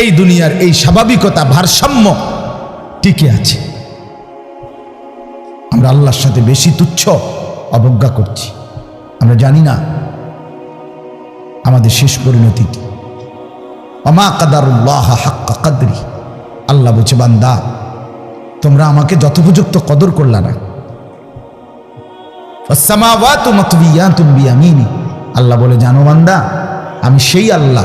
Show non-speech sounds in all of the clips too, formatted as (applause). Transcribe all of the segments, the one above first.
এই দুনিয়ার এই স্বাভাবিকতা, ভারসাম্য টিকে আছে। আমরা আল্লাহর সাথে বেশি তুচ্ছ অবজ্ঞা করছি। আমরা জানি না আমাদের শেষ পরিণতি কি। অমা কাদারুল্লাহ হাক্কা কাদরি। আল্লাহ বলছে, বান্দা, তোমরা আমাকে যথোপযুক্ত কদর করলা না। আল্লাহ বলে, জানো বান্দা, আমি সেই আল্লাহ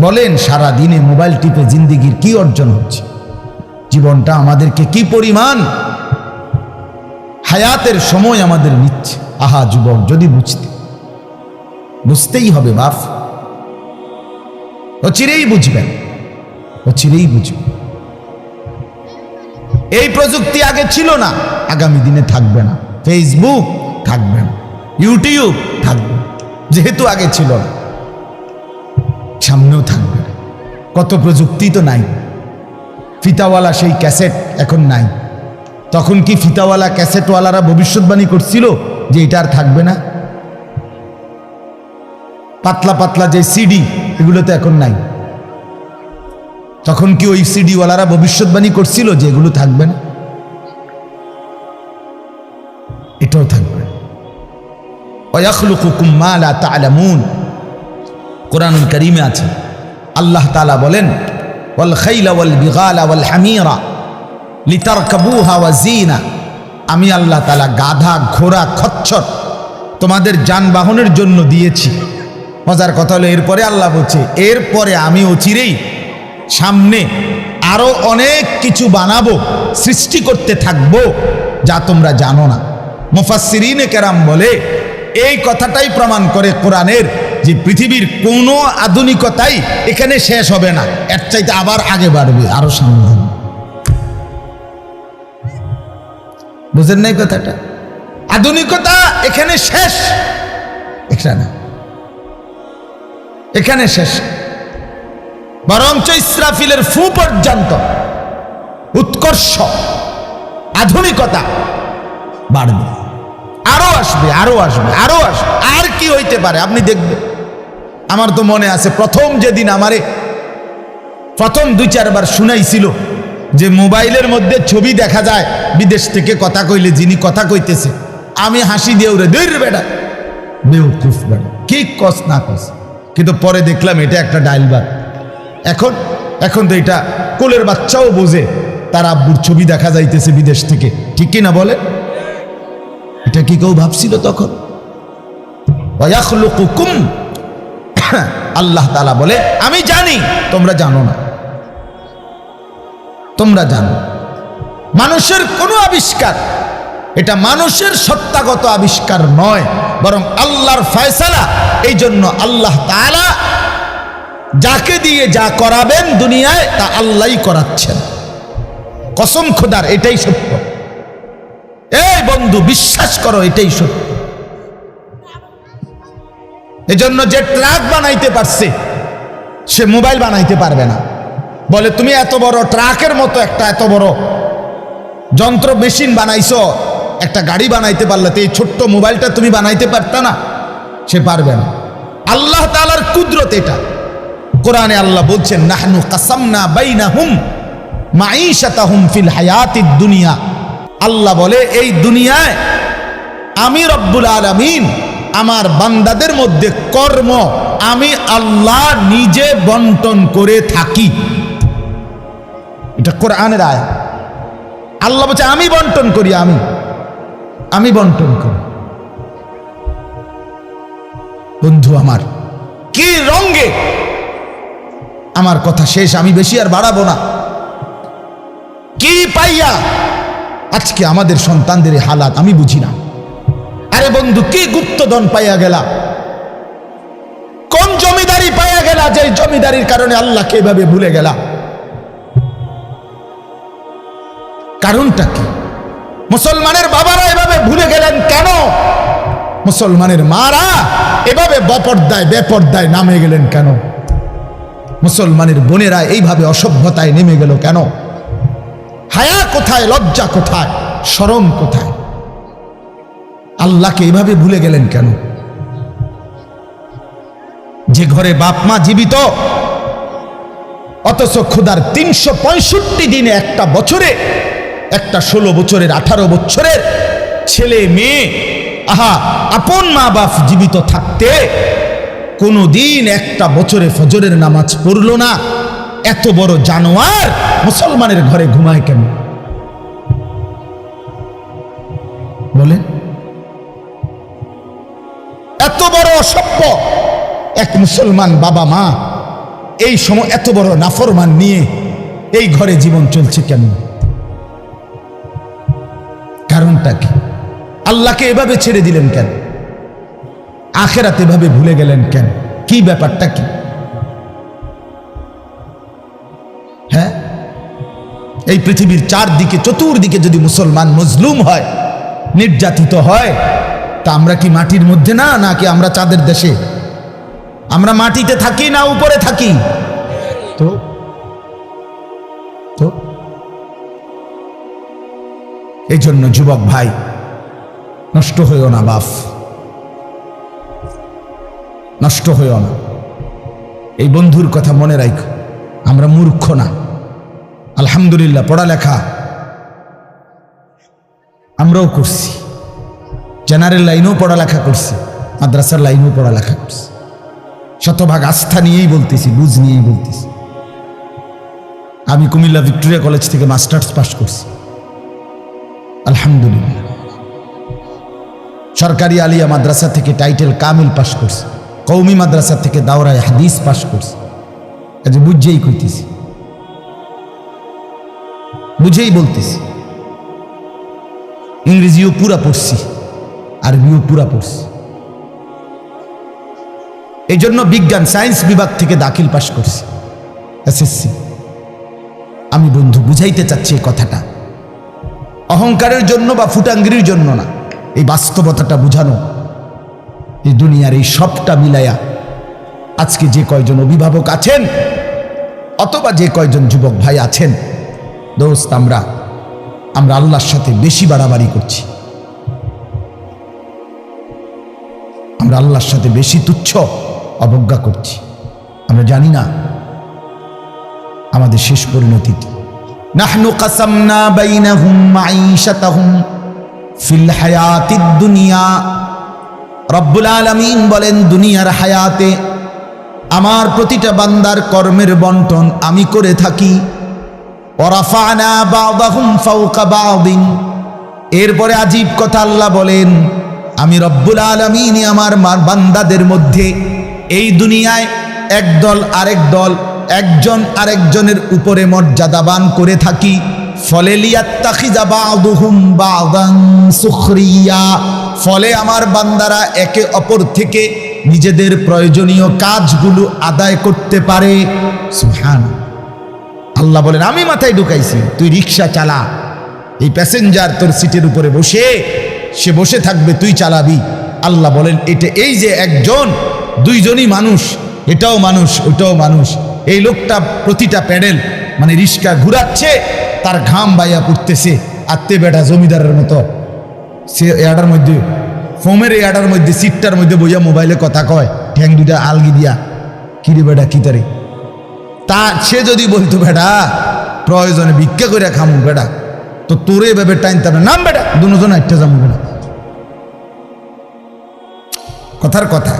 বলেন সারা দিনে মোবাইল টিপে জিন্দিগির কি অর্জন হচ্ছে? জীবনটা আমাদেরকে কি পরিমাণ হায়াতের সময় আমাদের নিচ্ছে? আহা, যুবক, যদি বুঝতে। বুঝতেই হবে, বাপ। চিরেই বুঝবেন। ও চিরেই বুঝবেন। এই প্রযুক্তি আগে ছিল না, আগামী দিনে থাকবে না। ফেসবুক থাকবে না। ইউটিউব থাকবে যেহেতু আগে ছিল না। সামনেও থাকবে কত প্রযুক্তি তো নাই। ফিতাওয়ালা সেই ক্যাসেট এখন নাই। তখন কি ফিতাওয়ালা ক্যাসেটওয়ালারা ভবিষ্যৎবাণী করছিল যে এটা আর থাকবে না? পাতলা পাতলা যে সিডি, এগুলো তো এখন নাই। তখন কি ওই সিডিওয়ালারা ভবিষ্যৎবাণী করছিল যে এগুলো থাকবে না? এটাও থাকবে ওয়াখলুকুকুম মা লা তা'লামুন। কোরআনুল করিমে আছে। আল্লাহ তালা বলেন, ওয়াল খাইলা ওয়াল বিগালা ওয়াল হামিরা লিতারকাবুহা ওয়া জিনা আমি আল্লাহ তাআলা গাধা, ঘোড়া, খচ্চর তোমাদের যানবাহনের জন্য দিয়েছি। মজার কথা হলো, এরপরে আল্লাহ বলছে, এরপরে আমি অচিরেই সামনে আরও অনেক কিছু বানাবো, সৃষ্টি করতে থাকব, যা তোমরা জানো না। মুফাসসিরিনে কেরাম বলে, এই কথাটাই প্রমাণ করে কোরআনের যে পৃথিবীর কোনো আধুনিকতাই এখানে শেষ হবে না। এর চাইতে আবার আগে বাড়বে, আরও সামনে বুঝেন নাই কথাটা? আধুনিকতা এখানে শেষ। এখানে এখানে শেষ। বরঞ্চ ইসরাফিলের ফু পর্যন্ত উৎকর্ষ, আধুনিকতা বাড়বে। আরও আসবে আরও আসবে আরও আসবে। আর কি হইতে পারে? আপনি দেখবেন। আমার তো মনে আছে প্রথম যেদিন আমারে প্রথম দুই চারবার শুনাইছিল যে মোবাইলের মধ্যে ছবি দেখা যায়, বিদেশ থেকে কথা কইলে যিনি কথা কইতেছে। আমি হাসি দিয়ে উড়ে দৈর বেটা। বেউকুফ বেটা। কি কস না কস? কিন্তু পরে দেখলাম এটা একটা ডাইলবার এখন এখন তো এটা কোলের বাচ্চাও বোঝে, তার আব্বুর ছবি দেখা যাইতেছে বিদেশ থেকে। ঠিক কি না বলে? এটা কি কেউ ভাবছিল তখন? ওয়াখলুকুকুম (coughs) আল্লাহ তালা বলে, আমি জানি, তোমরা জানো না। তোমরা জানো। মানুষের কোনো আবিষ্কার, এটা মানুষের সত্তাগত আবিষ্কার নয়, বরং আল্লাহর ফয়সালা এই জন্য আল্লাহ তাআলা যাকে দিয়ে যা করাবেন দুনিয়ায়, তা আল্লাহই করাচ্ছেন। কসম খোদার, এটাই সত্য। এই বন্ধু, বিশ্বাস করো, এটাই সত্য। এজন্য যে ট্রাক বানাইতে পারছে, সে মোবাইল বানাইতে পারবে না। বলে, তুমি এত বড় ট্রাকের মতো একটা এত বড় যন্ত্র মেশিন বানাইছ, একটা গাড়ি বানাইতে পারলে তো এই ছোট্ট মোবাইলটা তুমি বানাইতে পারত না। সে পারবে না। আল্লাহ তালার কুদরত এটা। কোরআনে আল্লাহ বলছেন, নাহনু কাসামনা বাইনাহুম মাঈশাতাহুম ফিল হায়াতিদ দুনিয়া। আল্লাহ বলে, এই দুনিয়ায় আমি রব্বুল আলামিন আমার বান্দাদের মধ্যে কর্ম, আমি আল্লাহ নিজে বন্টন করে থাকি। এটা কোরআনের আয় আল্লাহ বলছে, আমি বন্টন করি, আমি। আমি বন্টন করি। বন্ধু আমার, কি রঙ্গে আমার কথা শেষ, আমি বেশি আর বাড়াবো না। কি পাইয়া? আজকে আমাদের সন্তানদের হালাত, আমি বুঝি না। আরে বন্ধু, কি গুপ্তধন পাইয়া গেলা? কোন জমিদারি পাইয়া গেলা যে জমিদারির কারণে আল্লাহকে এভাবে ভুলে গেলা? কারণটা কি? মুসলমানের বাবারা এভাবে ভুলে গেলেন কেন? মুসলমানের মারা এভাবে বপর্দায়, বেপর্দায় নামে গেলেন কেন? মুসলমানের বোনেরা এইভাবে অসভ্যতায় নেমে গেল কেন? হায়া কোথায়, লজ্জা কোথায়, শরম কোথায়? আল্লাহকে এভাবে ভুলে গেলেন কেন? যে ঘরে বাপ মা জীবিত, অথচ ক্ষুদার তিনশো পঁয়ষট্টি দিনে একটা বছরে, একটা ষোলো বছরের, আঠারো বছরের ছেলে মেয়ে, আহা, আপন মা বাপ জীবিত থাকতে কোনো দিন একটা বছরে ফজরের নামাজ পড়ল না। এত বড় জানোয়ার মুসলমানের ঘরে ঘুমায় কেন? বলে অসভ্য। এক মুসলমান বাবা মা, এই সময় এত বড় নাফরমান নিয়ে এই ঘরে জীবন চলছে কেন? কারণটা কি? আল্লাহকে এভাবে ছেড়ে দিলেন কেন? আখেরাত এভাবে ভুলে গেলেন কেন? কি ব্যাপারটা কি? হ্যাঁ? এই পৃথিবীর চারদিকে, চতুর্দিকে যদি মুসলমান মজলুম হয়, নির্যাতিত হয় তা আমরা কি মাটির মধ্যে না, নাকি আমরা চাঁদের দেশে? আমরা মাটিতে থাকি না উপরে থাকি? তো তো এই জন্য যুবক ভাই, নষ্ট হইও না বাপ। নষ্ট হইও না। এই বন্ধুর কথা মনে রাখো, আমরা মূর্খ না। আলহামদুলিল্লাহ, পড়ালেখা আমরাও করছি। জেনারেল লাইনেও পড়ালেখা করছি, মাদ্রাসার লাইনেও পড়ালেখা করছি। শতভাগ আস্থা নিয়েই বলতেছি, বুঝ নিয়েই বলতেছি। আমি কুমিল্লা ভিক্টোরিয়া কলেজ থেকে মাস্টার্স পাশ করছি। আলহামদুলিল্লাহ। সরকারি আলিয়া মাদ্রাসা থেকে টাইটেল কামিল পাশ করছি কৌমি মাদ্রাসা থেকে দাওরায় হাদিস পাশ করছি। কাজে বুঝেই কইতেছি। বুঝেই বলতেছি। ইংরেজিও পুরা পড়ছি। আরবিও পুরা পড়ছি। এই জন্য বিজ্ঞান, সায়েন্স বিভাগ থেকে দাখিল পাশ করছি। এসএসসি। আমি বন্ধু, বুঝাইতে চাচ্ছি এই কথাটা। অহংকারের জন্য বা ফুটাঙ্গিরির জন্য না। এই বাস্তবতাটা বুঝানো। এই দুনিয়ার এই সবটা মিলাইয়া আজকে যে কয়জন অভিভাবক আছেন, অথবা যে কয়জন যুবক ভাই আছেন, দোস্ত, আমরা আমরা আল্লাহর সাথে বেশি বাড়াবাড়ি করছি। আমরা আল্লাহর সাথে বেশি তুচ্ছ অবজ্ঞা করছি। আমরা জানি না আমাদের শেষ পরিণতি ফিল আলামিন বলেন, দুনিয়ার হায়াতে আমার প্রতিটা বান্দার কর্মের বন্টন আমি করে থাকি। এরপরে আজীব কথা আল্লাহ বলেন আমি রব্বুল আলমিন আমার বান্দাদের মধ্যে এই দুনিয়ায় একদল আরেক দল, একজন আরেকজনের উপরে মর্যাদাবান করে থাকি। ফলে ফলে আমার বান্দারা একে অপর থেকে নিজেদের প্রয়োজনীয় কাজগুলো আদায় করতে পারে। সুহান আল্লাহ বলেন, আমি মাথায় ঢুকাইছি, তুই রিক্সা চালা। এই প্যাসেঞ্জার তোর সিটের উপরে বসে সে বসে থাকবে, তুই চালাবি। আল্লাহ বলেন, এটা এই যে একজন, দুইজনই মানুষ, এটাও মানুষ, ওটাও মানুষ। এই লোকটা প্রতিটা প্যাডেল মানে রিক্সা ঘুরাচ্ছে, তার ঘাম বাইয়া পড়তেছে। আত্মে বেটা জমিদারের মতো। সে এয়াটার মধ্যে, ফোমের এয়াটার মধ্যে, সিটটার মধ্যে বইয়া মোবাইলে কথা কয়, ঠ্যাং দুইটা আলগি দিয়া। কিরে বেটা, কি তারে? তা সে যদি বলতো, বেটা, প্রয়োজনে ভিক্ষা করে খামু, বেটা। তো তোরে ভেবে টাইনতে হবে নাম বেটা, দুজন একটা যাব বেটা। কথার কথা,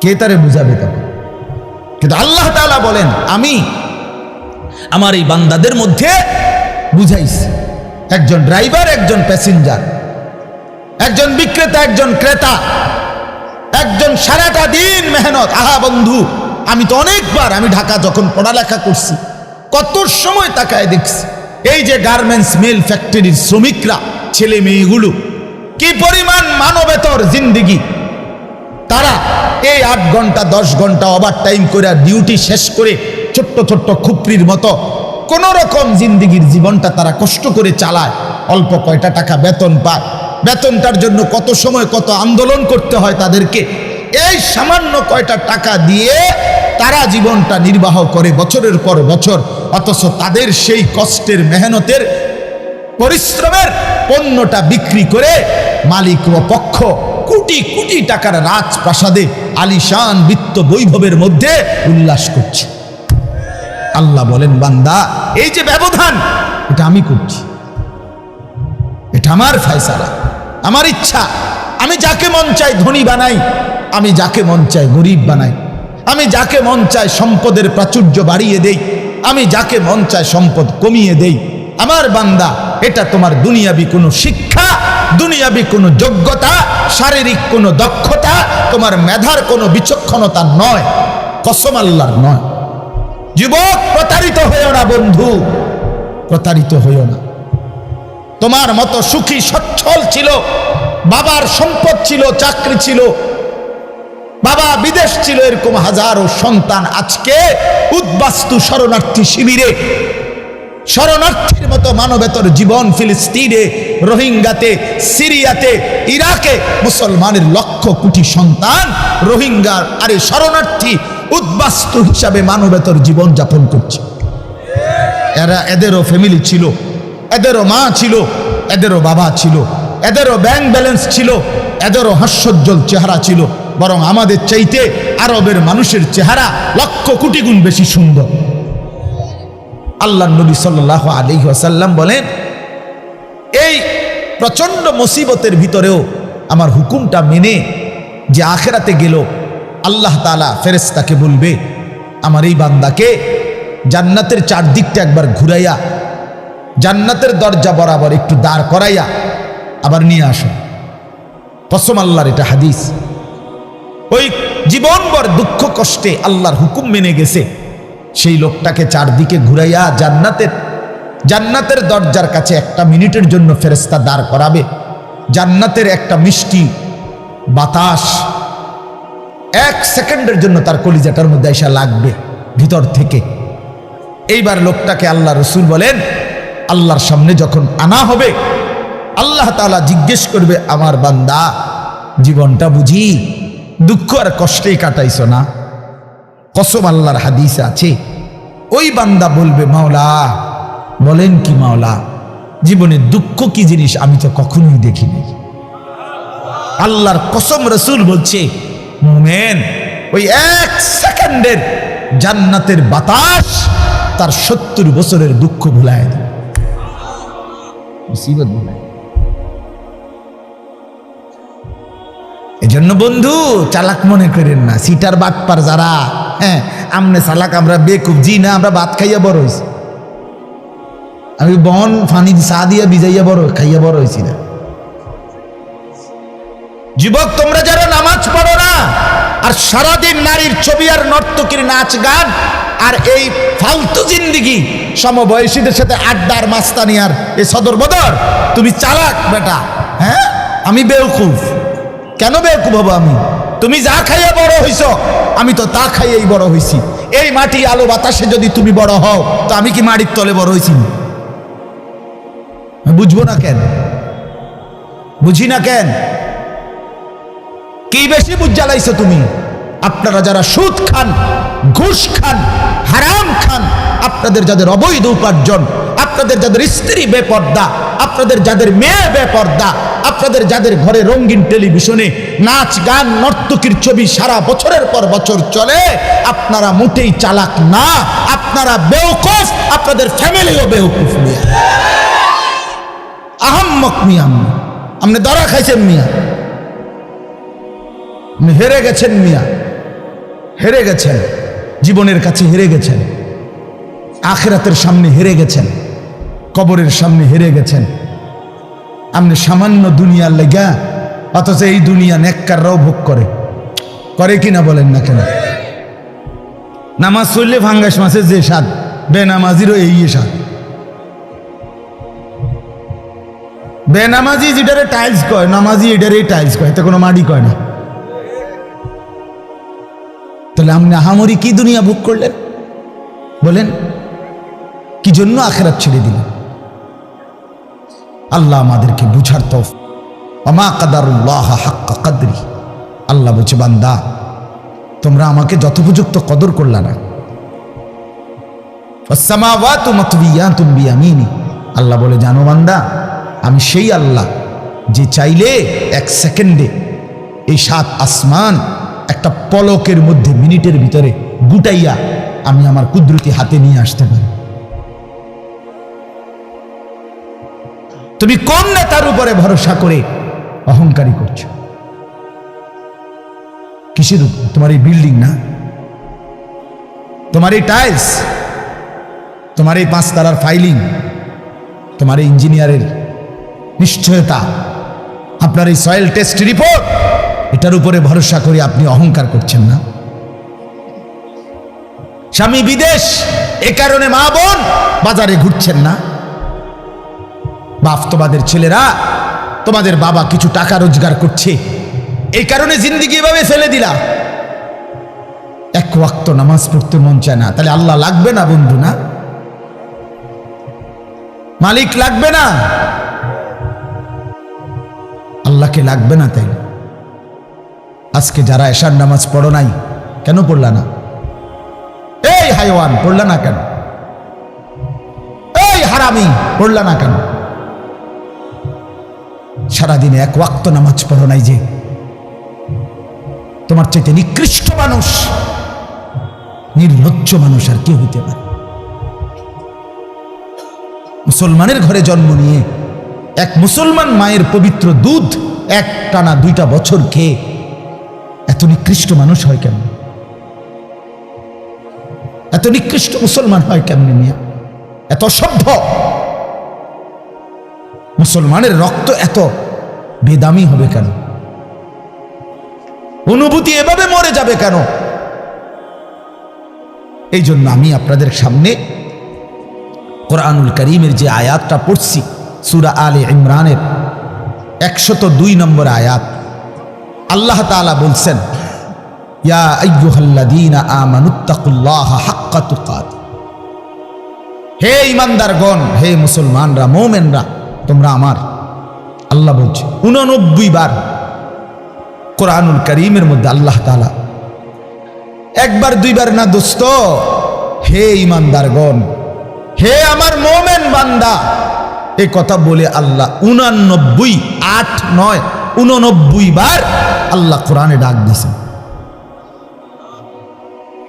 কে তারে বুঝাবে তখন? কিন্তু আল্লাহ তাআলা বলেন, আমি আমার এই বান্দাদের মধ্যে বুঝাইছি। একজন ড্রাইভার, একজন প্যাসেঞ্জার, একজন বিক্রেতা, একজন ক্রেতা, একজন সারাটা দিন মেহনত। আহা বন্ধু, আমি তো অনেকবার, আমি ঢাকা যখন পড়ালেখা করছি, কত সময় তাকায় দেখছি। এই যে গার্মেন্টস মিল ফ্যাক্টরির শ্রমিকরা, ছেলে মেয়েগুলো, কি পরিমাণ মানবেতর জিন্দিগি? তারা এই আট ঘণ্টা, দশ ঘণ্টা ওভার টাইম করে ডিউটি শেষ করে ছোট্ট ছোট্ট খুপড়ির মতো কোন রকম জিন্দিগির জীবনটা তারা কষ্ট করে চালায়। অল্প কয়টা টাকা বেতন পায়। বেতনটার জন্য কত সময়, কত আন্দোলন করতে হয় তাদেরকে। এই সামান্য কয়টা টাকা দিয়ে তারা জীবনটা নির্বাহ করে বছরের পর বছর। অথচ তাদের সেই কষ্টের মেহনতের, পরিশ্রমের পণ্যটা বিক্রি করে মালিক ও পক্ষ কোটি কোটি টাকার রাজপ্রাসাদে আলিশান বিত্ত বৈভবের মধ্যে উল্লাস করছে। আল্লাহ বলেন, বান্দা, এই যে ব্যবধান, এটা আমি করছি। এটা আমার ফয়সালা, আমার ইচ্ছা। আমি যাকে মন চাই ধনী বানাই, আমি যাকে মন চাই গরিব বানাই। আমি যাকে মন চাই সম্পদের প্রাচুর্য বাড়িয়ে দেই আমি যাকে মন চায় সম্পদ কমিয়ে দেই। আমার বান্দা, এটা তোমার দুনিয়াবি কোনো শিক্ষা, দুনিয়াবি কোনো যোগ্যতা, শারীরিক কোনো দক্ষতা, তোমার মেধার কোনো বিচক্ষণতা নয়, কসম আল্লাহর নয়। যুবক, প্রতারিত হইও না বন্ধু, প্রতারিত হইও না। তোমার মতো সুখী সচ্ছল ছিল, বাবার সম্পদ ছিল, চাকরি ছিল বাবা বিদেশ ছিল এরকম হাজারো সন্তান আজকে উদ্বাস্তু শরণার্থী শিবিরে। শরণার্থীর মতো মানবেতর জীবন ফিলিস্তিনে, রোহিঙ্গাতে, সিরিয়াতে, ইরাকে মুসলমানের লক্ষ কোটি সন্তান রোহিঙ্গার আরে শরণার্থী উদ্বাস্তু হিসাবে মানবেতর জীবন যাপন করছে। এরা এদেরও ফ্যামিলি ছিল, এদেরও মা ছিল, এদেরও বাবা ছিল, এদেরও ব্যাংক ব্যালেন্স ছিল, এদেরও হাস্যোজ্জ্বল চেহারা ছিল। বরং আমাদের চাইতে আরবের মানুষের চেহারা লক্ষ কোটি গুণ বেশি সুন্দর। আল্লাহ নবী সাল্লাহ আলী আসাল্লাম বলেন, এই প্রচণ্ড মুসিবতের ভিতরেও আমার হুকুমটা মেনে যে আখেরাতে গেল, আল্লাহ তালা ফেরেস্তাকে বলবে, আমার এই বান্দাকে জান্নাতের চারদিকটা একবার ঘুরাইয়া, জান্নাতের দরজা বরাবর একটু দাঁড় করাইয়া আবার নিয়ে আসো। কসম আল্লাহর এটা হাদিস। ওই জীবনভর দুঃখ কষ্টে আল্লাহর হুকুম মেনে গেছে। সেই লোকটাকে চারদিকে ঘুরাইয়া জান্নাতের জান্নাতের দরজার কাছে একটা মিনিটের জন্য ফেরেস্তা দাঁড় করাবে। জান্নাতের একটা মিষ্টি বাতাস এক সেকেন্ডের জন্য তার কলিজাটার মধ্যে এসে লাগবে ভিতর থেকে। এইবার লোকটাকে আল্লাহ রসুল বলেন, আল্লাহর সামনে যখন আনা হবে, আল্লাহ তাআলা জিজ্ঞেস করবে, আমার বান্দা, জীবনটা বুঝি? দুঃখ আর কষ্টেই কাটাইছো না? কসম আল্লাহর হাদিস আছে, ওই বান্দা বলবে, মাওলা, বলেন কি মাওলা, জীবনে দুঃখ কি জিনিস আমি তো কখনোই দেখিনি। আল্লাহর কসম রসুল বলছে, মোমেন, ওই এক সেকেন্ডের জান্নাতের বাতাস তার সত্তর বছরের দুঃখ ভুলায় দেবে। মুসিবত ভুলায় এজন্য বন্ধু, চালাক মনে করেন না। সিটার বাটপার যারা হ্যাঁ আমনে চালাক, আমরা বেকুব, জি না, আমরা ভাত খাইয়া বড় হয়েছি আমি বন, ফানি, চা দিয়া ভিজাইয়া বড়, খাইয়া বড় হয়েছি না। যুবক, তোমরা যারা নামাজ পড়ো না, আর সারাদিন নারীর ছবি আর নর্তকীর নাচ গান, আর এই ফালতু জিন্দিগি, সমবয়সীদের সাথে আড্ডার মাস্তানি আর এ সদর বদর, তুমি চালাক বেটা হ্যাঁ? আমি বেউকুফ। কেন বেউকুফ হব আমি? তুমি যা খাইয়ে বড় হইছ, আমি তো তা খাইয়েই বড় হইছি। এই মাটি আলো বাতাসে যদি তুমি বড় হও, তো আমি কি মাটির তলে বড় হইছি? বুঝব না কেন? বুঝি না কেন? কি বেশি বুঝ জ্বালাইছো তুমি? আপনারা যারা সুদ খান, ঘুষ খান, হারাম খান, আপনাদের যাদের অবৈধ উপার্জন আপনাদের যাদের স্ত্রী বেপর্দা, আপনাদের যাদের মেয়ে বেপর্দা, আপনাদের যাদের ঘরে রঙিন টেলিভিশনে নাচ, গান, নর্তকীর ছবি সারা বছরের পর বছর চলে, আপনারা মোটেই চালাক না, আপনারা বেউকুফ আপনাদের ফ্যামিলিও বেউকুফ মিয়া। আহাম্মক মিয়া আপনি দরা খাইছেন মিয়া। হেরে গেছেন মিয়া। হেরে গেছেন। জীবনের কাছে হেরে গেছেন। আখেরাতের সামনে হেরে গেছেন। কবরের সামনে হেরে গেছেন। আপনি সামান্য দুনিয়ার লেগা, অথচ এই দুনিয়া নেককাররাও ভোগ করে। করে কিনা বলেন না কেন? নামাজ চললে ফাঙ্গাস মাছের যে স্বাদ, বেনামাজিরও এই স্বাদ। বেনামাজি যেটারে টাইলস কয়, নামাজি এটারে টাইলস কয়, এতে কোনো মাটি কয় না। তাহলে আপনি আহামরি কি দুনিয়া ভোগ করলেন? বলেন, কি জন্য আখেরাত ছেড়ে দিলেন? আল্লাহ আমাদেরকে বুঝার তো অমা কাদারুল্লাহ হাক্কা কাদরি। আল্লাহ বলছে, বান্দা, তোমরা আমাকে যথোপযুক্ত কদর করলা না। আল্লাহ বলে, জানো বান্দা, আমি সেই আল্লাহ যে চাইলে এক সেকেন্ডে এই সাত আসমান একটা পলকের মধ্যে মিনিটের ভিতরে গুটাইয়া আমি আমার কুদরতি হাতে নিয়ে আসতে পারি। তুমি কোন নেতার উপরে ভরসা করে অহংকারী করছ। কিসের? তোমার এই বিল্ডিং না? তোমার এই টাইলস তোমার এই পাঁচতারার ফাইলিং তোমার এই ইঞ্জিনিয়ারের নিশ্চয়তা? আপনার এই সয়েল টেস্ট রিপোর্ট এটার উপরে ভরসা করে আপনি অহংকার করছেন না? স্বামী বিদেশ, এ কারণে মা বোন বাজারে ঘুরছেন না? বাস্তবাদের ছেলেরা, তোমাদের বাবা কিছু টাকা রোজগার করছে। এই কারণে জিন্দিগি এভাবে ফেলে দিলা। এক ওয়াক্ত নামাজ পড়তে মন চায় না। তাহলে আল্লাহ লাগবে না বন্ধু না? মালিক লাগবে না? আল্লাহকে লাগবে না তাই আজকে যারা এশার নামাজ পড়ো নাই, কেন পড়লা না? এই হাইওয়ান, পড়লা না কেন? এই হারামি, পড়লা না কেন? সারাদিনে এক ওয়াক্ত নামাজ পড়ো নাই যে। তোমার চাইতে নিকৃষ্ট মানুষ, নির্লজ্জ মানুষ আর কে হইতে পারে। মুসলমানের ঘরে জন্ম নিয়ে এক মুসলমান মায়ের পবিত্র দুধ এক টানা দুইটা বছর খেয়ে এত নিকৃষ্ট মানুষ হয় কেন এত নিকৃষ্ট মুসলমান হয় কেমনি মিয়া? এত সভ্য মুসলমানের রক্ত এত বেদামি হবে কেন? অনুভূতি এভাবে মরে যাবে কেন? এই জন্য আমি আপনাদের সামনে কোরআনুল করিমের যে আয়াতটা পড়ছি, সুরা আলে ইমরানের একশত দুই নম্বর আয়াত, আল্লাহ তাআলা বলছেন হে ইমানদারগণ হে মুসলমানরা, মোমেনরা তোমরা আমার, আল্লাহ বলছে, উননব্বই বার কোরআনুল করিমের মধ্যে আল্লাহ তাআলা একবার, দুইবার না দোস্ত, হে ইমানদারগণ হে আমার মোমেন বান্দা, এ কথা বলে আল্লাহ উনানব্বই, আট, নয়, উননব্বই বার আল্লাহ কোরআনে ডাক দিয়েছেন।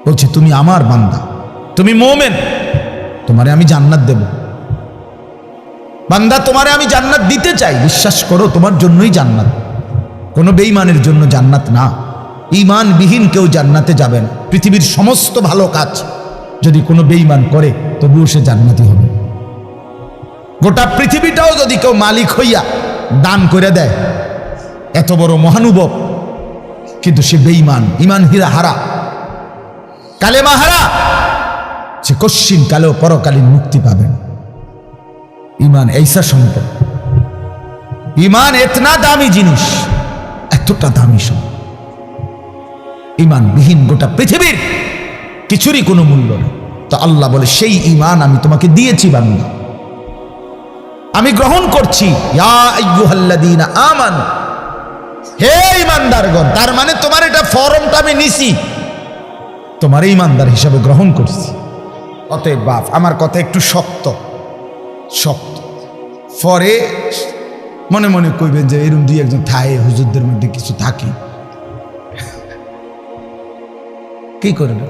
বলছে, তুমি আমার বান্দা, তুমি মোমেন, তোমারে আমি জান্নাত দেব। বান্দা, তোমারে আমি জান্নাত দিতে চাই। বিশ্বাস করো, তোমার জন্যই জান্নাত। কোনো বেঈমানের জন্য জান্নাত না। ইমানবিহীন কেউ জান্নাতে যাবেন পৃথিবীর সমস্ত ভালো কাজ যদি কোনো বেঈমান করে, তবুও সে জান্নাতি হবে। গোটা পৃথিবীটাও যদি কেউ মালিক হইয়া দান করে দেয়, এত বড় মহানুভব। কিন্তু সে বেঈমান ইমান হীরা হারা। কালেমা হারা। সে কশ্চিন কালেও পরকালীন মুক্তি পাবেন ইমান, এইসা সম্পদ। ইমান এতনা দামি জিনিস, এতটা দামি সম্পদ। ইমান বিহীন গোটা পৃথিবীর কিছুরই কোনো মূল্য নেই। তো আল্লাহ বলে, সেই ইমান আমি তোমাকে দিয়েছি বান্দা। আমি গ্রহণ করছি। আমানু। হে ইমানদারগণ, তার মানে তোমার এটা ফরমটা আমি নিছি। তোমার ইমানদার হিসাবে গ্রহণ করছি। অতএব বাপ, আমার কথা একটু শক্ত। শক্ত। পরে মনে মনে কইবেন যে এরম দুই একজন থায় হুজুরদের মধ্যে কিছু থাকে। কি করবে?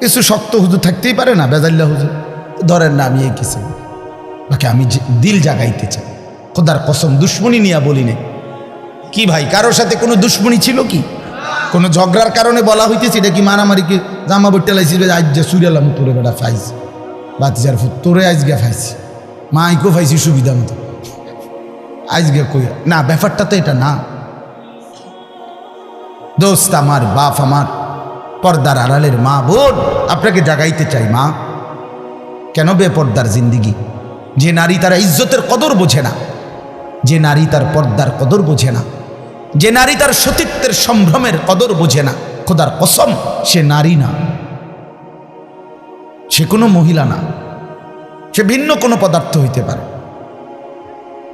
কিছু শক্ত হুজুর থাকতেই পারে না, বেজাল্লা হুজুর। ধরেন না, আমি এই কিছু। বাকি আমি দিল জাগাইতে চাই। খোদার কসম, দুশ্মনী নিয়া বলি নে কি ভাই, কারোর সাথে কোনো দুশ্মনী ছিল কি? কোনো ঝগড়ার কারণে বলা হইতেছে? এটা কি মারামারি কি জামা বইটা লাইছিল? আজ যে সুরিয়ালাম তোরে বেটা ফাইছি বাতিজার তোরে আজকে ফাইছি মাইকো ফাইছি সুবিধা মতো। আজকে কই না, ব্যাপারটা তো এটা না। দোস্ত আমার, বাপ আমার, পর্দার আড়ালের মা বোন, আপনাকে জাগাইতে চাই মা। কেন বেপর্দার জিন্দিগি? যে নারী তারা ইজ্জতের কদর বোঝে না। যে নারী তার পর্দার কদর বোঝে না। যে নারী তার সতীত্বের সম্ভ্রমের কদর বোঝে না। খোদার কসম, সে নারী না। সে কোনো মহিলা না। সে ভিন্ন কোনো পদার্থ হইতে পারে।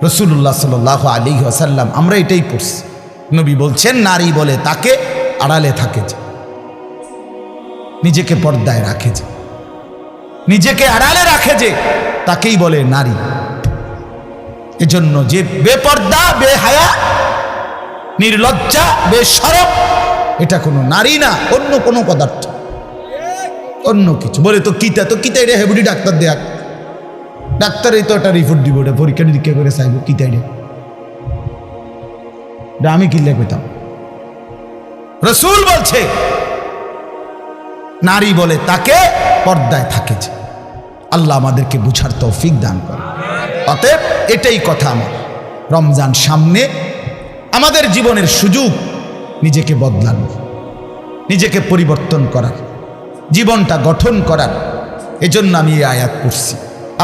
রসুল্লাহ সাল আলী আসাল্লাম আমরা এটাই পড়ছি। নবী বলছেন, নারী বলে তাকে আড়ালে থাকে যে, নিজেকে পর্দায় রাখে যে, নিজেকে আড়ালে রাখে যে, তাকেই বলে নারী। এজন্য যে বেপর্দা, বেহায়া, নির্লজ্জা বেসরব এটা কোনো নারী না, অন্য কোনো পদার্থ। অন্য কিছু। বলে, তো কিতা তো কিতা এটা হেবুডি ডাক্তার দেয়া ডাক্তারই তো একটা রিপোর্ট দিব, ওটা পরীক্ষা নিরীক্ষা করে চাইব কিতা তাই আমি কিনলে পেতাম রসুল বলছে, নারী বলে তাকে পর্দায় থাকে যে আল্লাহ আমাদেরকে বুঝার তৌফিক দান করে অতএব এটাই কথা আমার। রমজান সামনে, আমাদের জীবনের সুযোগ নিজেকে বদলানো, নিজেকে পরিবর্তন করার জীবনটা গঠন করার। এজন্য আমি এই আয়াত পড়ছি।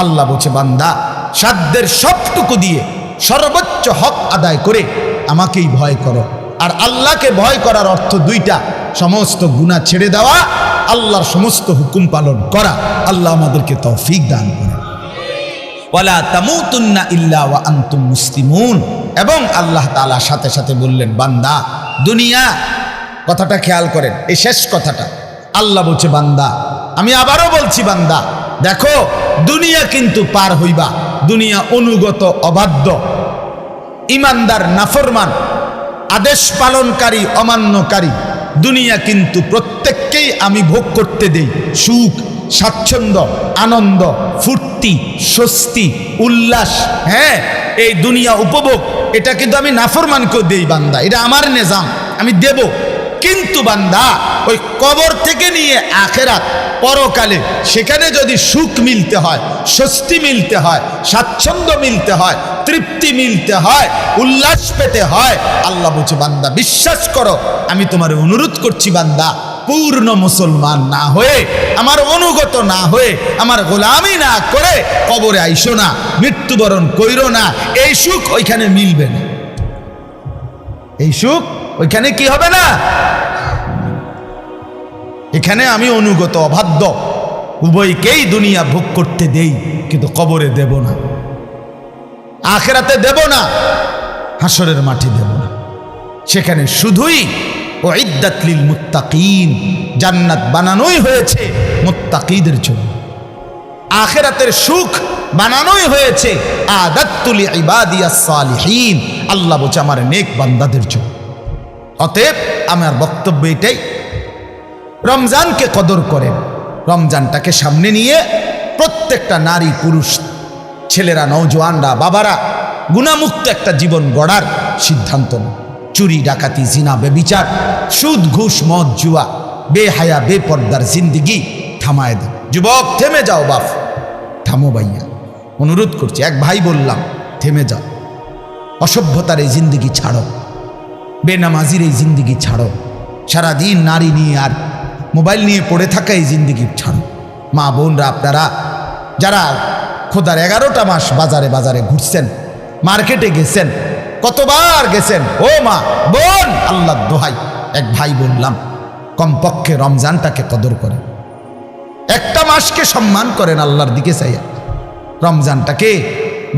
আল্লাহ বলছে, বান্দা, সাধ্যের সবটুকু দিয়ে সর্বোচ্চ হক আদায় করে আমাকেই ভয় করো। আর আল্লাহকে ভয় করার অর্থ দুইটা, সমস্ত গুণা ছেড়ে দেওয়া, আল্লাহর সমস্ত হুকুম পালন করা। আল্লাহ আমাদেরকে তৌফিক দান করে ওয়ালা তামুতুন্না মুসলিমুন। এবং আল্লাহ তাআলা সাথে সাথে বললেন, বান্দা, দুনিয়া, কথাটা খেয়াল করেন, এই শেষ কথাটা। আল্লাহ বলছে, বান্দা, আমি আবারও বলছি, বান্দা দেখো, দুনিয়া কিন্তু পার হইবা। দুনিয়া অনুগত, অবাধ্য। ইমানদার, নাফরমান, আদেশ পালনকারী, অমান্যকারী। দুনিয়া কিন্তু প্রত্যেককেই আমি ভোগ করতে দেই। সুখ, স্বাচ্ছন্দ্য, আনন্দ, ফুর্তি, স্বস্তি, উল্লাস হ্যাঁ এই দুনিয়া উপভোগ, এটা কিন্তু আমি নাফরমানকেও দেই বান্দা। এটা আমার নেজাম, আমি দেব। কিন্তু বান্দা, ওই কবর থেকে নিয়ে আখেরাত, পরকালে সেখানে যদি সুখ মিলতে হয়, স্বস্তি মিলতে হয়, স্বাচ্ছন্দ্য মিলতে হয়, তৃপ্তি মিলতে হয়, উল্লাস পেতে হয়, আল্লাহ বলছে, বান্দা, বিশ্বাস করো, আমি তোমার অনুরোধ করছি বান্দা, পূর্ণ মুসলমান না হয়ে, আমার অনুগত না হয়ে, আমার গোলামি না করে কবরে আইসো না, মৃত্যুবরণ কইরো না, এই সুখ ওইখানে মিলবে না। এই সুখ ওইখানে কি হবে না? এখানে আমি অনুগত, অবাধ্য। উভয়কেই দুনিয়া ভোগ করতে দেই, কিন্তু কবরে দেব না। আখেরাতে দেব না, হাসরের মাঠে দেব না। সেখানে শুধুই ও ইদ্দাতলিল মুত্তাকিন, জান্নাত বানানোই হয়েছে মুত্তাকিদের জন্য। আখেরাতের সুখ বানানোই হয়েছে আদাত্তুলি ইবাদিয়াস সালিহিন, আল্লাহ বলছে আমার নেক বান্দাদের জন্য। অতএব আমার বক্তব্য এটাই। রমজানকে কদর করেন। রমজানটাকে সামনে নিয়ে প্রত্যেকটা নারী, পুরুষ, ছেলেরা নৌজওয়ানরা বাবারা গুণামুক্ত একটা জীবন গড়ার সিদ্ধান্ত চুরি, ডাকাতি, জিনা, বেবিচার, সুদ, ঘুষ, মদ, জুয়া, বেহায়া, বেপর্দার জিন্দিগি থামায় দেন। যুবক, থেমে যাও বাপ, থামো ভাইয়া। অনুরোধ করছি, এক ভাই বললাম, থেমে যাও। অসভ্যতার এই জিন্দিগি ছাড়ো। বেনামাজির এই জিন্দিগি ছাড়ো। সারাদিন নারী নিয়ে আর মোবাইল নিয়ে পড়ে থাকা এই জিন্দিগি ছাড়ো। মা বোনরা আপনারা, যারা খোদার এগারোটা মাস বাজারে বাজারে ঘুরছেন, মার্কেটে গেছেন, কতবার গেছেন, ও মা, বোন আল্লাহ দোহাই, এক ভাই বললাম, কমপক্ষে রমজানটাকে কদর করেন একটা মাসকে সম্মান করেন আল্লাহর দিকে চাইয়া। রমজানটাকে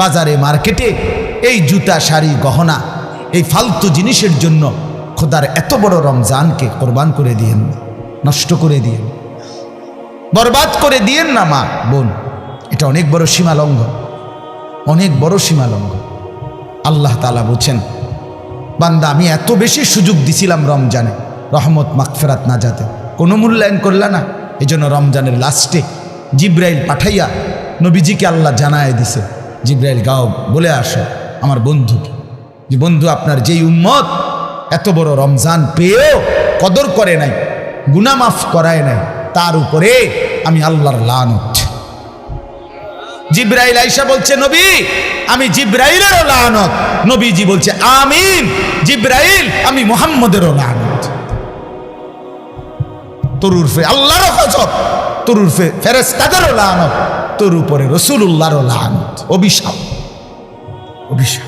বাজারে, মার্কেটে এই জুতা, শাড়ি, গহনা এই ফালতু জিনিসের জন্য খোদার এত বড় রমজানকে কোরবান করে দিয়েন, নষ্ট করে দিয়েন। বরবাদ করে দিয়েন না মা, বোন, এটা অনেক বড় সীমালঙ্ঘন অনেক বড় সীমালঙ্ঘন আল্লাহ তালা বলছেন, বান্দা, আমি এত বেশি সুযোগ দিছিলাম রমজানে, রহমত মাকফেরাত না যাতে। কোনো মূল্যায়ন করলা না এই জন্য রমজানের লাস্টে জিব্রাইল পাঠাইয়া নবীজিকে আল্লাহ জানায় দিছে, জিব্রাইল, গাও, বলে আসো, আমার বন্ধুকে। বন্ধু, আপনার যেই উম্মত এত বড় রমজান পেয়েও কদর করে নাই গুনামাফ করায় নাই, তার উপরে আমি আল্লাহর লানত। জিব্রাইল আইসা বলছে, নবী, আমি জিব্রাইলেরও লানত। নবীজি বলছে, আমিন, জিব্রাইল, আমি মোহাম্মদেরও লানত। তোর উর্ফে আল্লাহরও গজব, তোর উর্ফে ফেরেস্তাদেরও লানত, তোর উপরে রসুল্লাহরও লানত। অভিশাপ অভিশাপ।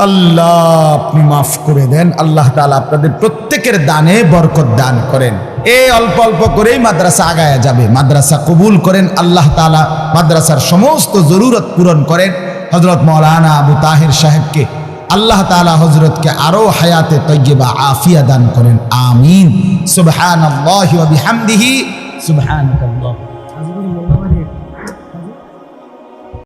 আল্লাহ, আপনি মাফ করে দেন। আল্লাহ তাআলা আপনাদের প্রত্যেকের দানে বরকত দান করেন। এই অল্প অল্প করেই মাদ্রাসা আগায়া যাবে। মাদ্রাসা কবুল করেন, আল্লাহ তাআলা মাদ্রাসার সমস্ত জরুরত পূরণ করেন। হজরত মৌলানা আবু তাহির সাহেবকে, আল্লাহ তাআলা হজরতকে আরও হায়াতে তৈয়বা আফিয়া দান করেন। আমিন। সুবহানাল্লাহি ওয়া বিহামদিহি। সুবহানাকাল্লাহ।